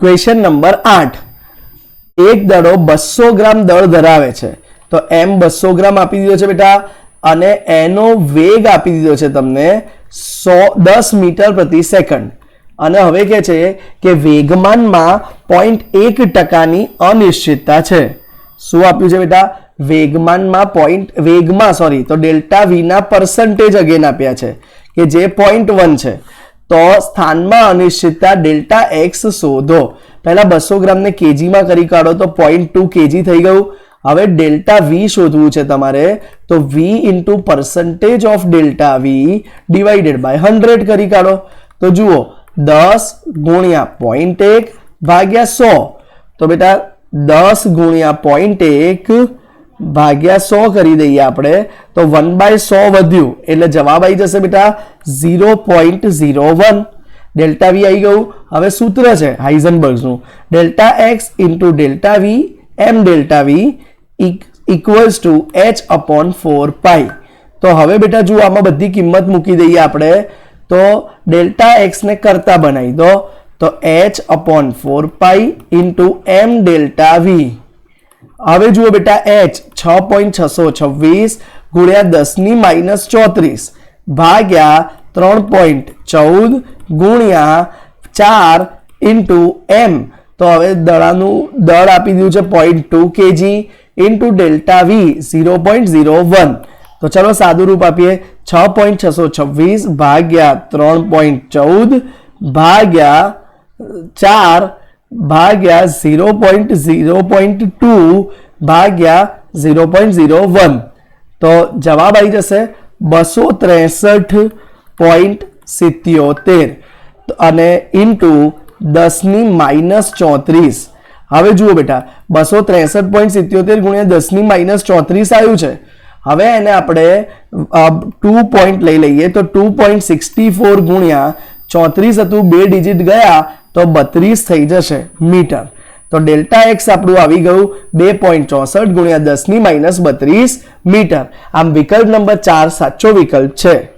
Question number આઠ. એક દડો બસો ગ્રામ દળ ધરાવે છે. તો એમ બસો ગ્રામ આપી દીધો છે બેટા. અને એનો વેગ આપી દીધો છે તમને સો, દસ મીટર પ્રતિ સેકન્ડ. અને હવે કે છે કે વેગમાનમાં પોઈન્ટ એક ટકાની અનિશ્ચિતતા છે. શું આપ્યું છે બેટા? વેગમાનમાં પોઈન્ટ વેગમાં સોરી તો ડેલ્ટા વીના પર્સન્ટેજ અગેન આપ્યા છે, કે જે પોઈન્ટ વન છે. તો સ્થાનમાં અનિશ્ચિતતા ડેલ્ટા એક્સ શોધો. પહેલા બસો ગ્રામને કેજીમાં કરી કાઢો તો પોઈન્ટ ટુ કેજી થઈ ગયું. હવે ડેલ્ટા વી શોધવું છે તમારે તો v into percentage of delta v divided by hundred કરી કાઢો. તો જુઓ, દસ ગુણ્યા પોઈન્ટ એક ભાગ્યા સો. તો બેટા, દસ ગુણ્યા પોઈન્ટ એક ભાગ્યા સો કરી દઈએ આપણે, તો વન બાય સો વધ્યું. એટલે જવાબ આવી જશે બેટા zero point zero one delta v આવી ગયું. હવે સૂત્ર છે હાઇઝનબર્ગનું. Delta x into delta v m delta v equals to h upon four pi તો હવે બેટા જુઓ, આમાં બધી કિંમત મૂકી દઈએ આપણે. તો ડેલ્ટા એક્સને કરતા બનાવી દો. તો h upon four pi into m delta v હવે જુઓ બેટા એચ છ પોઈન્ટ છસો છવ્વીસ ગુણ્યા દસની માઇનસ ચોત્રીસ. ભાગ્યા ત્રણ પોઈન્ટ ચૌદ ગુણ્યા ચાર ઇન્ટુ એમ. તો હવે દડાનું દળ આપી દીધું છે point two kg into delta v zero point zero one. તો ચલો સાદું રૂપ આપીએ. છ પોઈન્ટ છસો છવ્વીસ ભાગ્યા ત્રણ પોઈન્ટ ચૌદ ભાગ્યા ચાર ભાગ્યા zero point zero point two ભાગ્યા ઝીરો પોઈન્ટ ઝીરો વન તો જવાબ આવી જશે બસો ત્રેસઠ પોઈન્ટ સિત્યોતેર. અને ઇન્ટુ દસની માઇનસ ચોત્રીસ. હવે જુઓ બેટા, બસો ત્રેસઠ પોઈન્ટ સિત્યોતેર ગુણ્યા દસની માઇનસ ચોત્રીસ આવ્યું છે. હવે એને આપણે ટુ પોઈન્ટ લઈ લઈએ તો ટુ પોઈન્ટ સિક્સટી ફોર ગુણ્યા ચોત્રીસ હતું, બે ડિજિટ ગયા તો બત્રીસ થઈ જશે મીટર. તો ડેલ્ટા એક્સ આપણું આવી ગયું બે પોઈન્ટ ચોસઠ ગુણ્યા દસની માઇનસ બત્રીસ મીટર. આમ વિકલ્પ નંબર ચાર સાચો વિકલ્પ છે.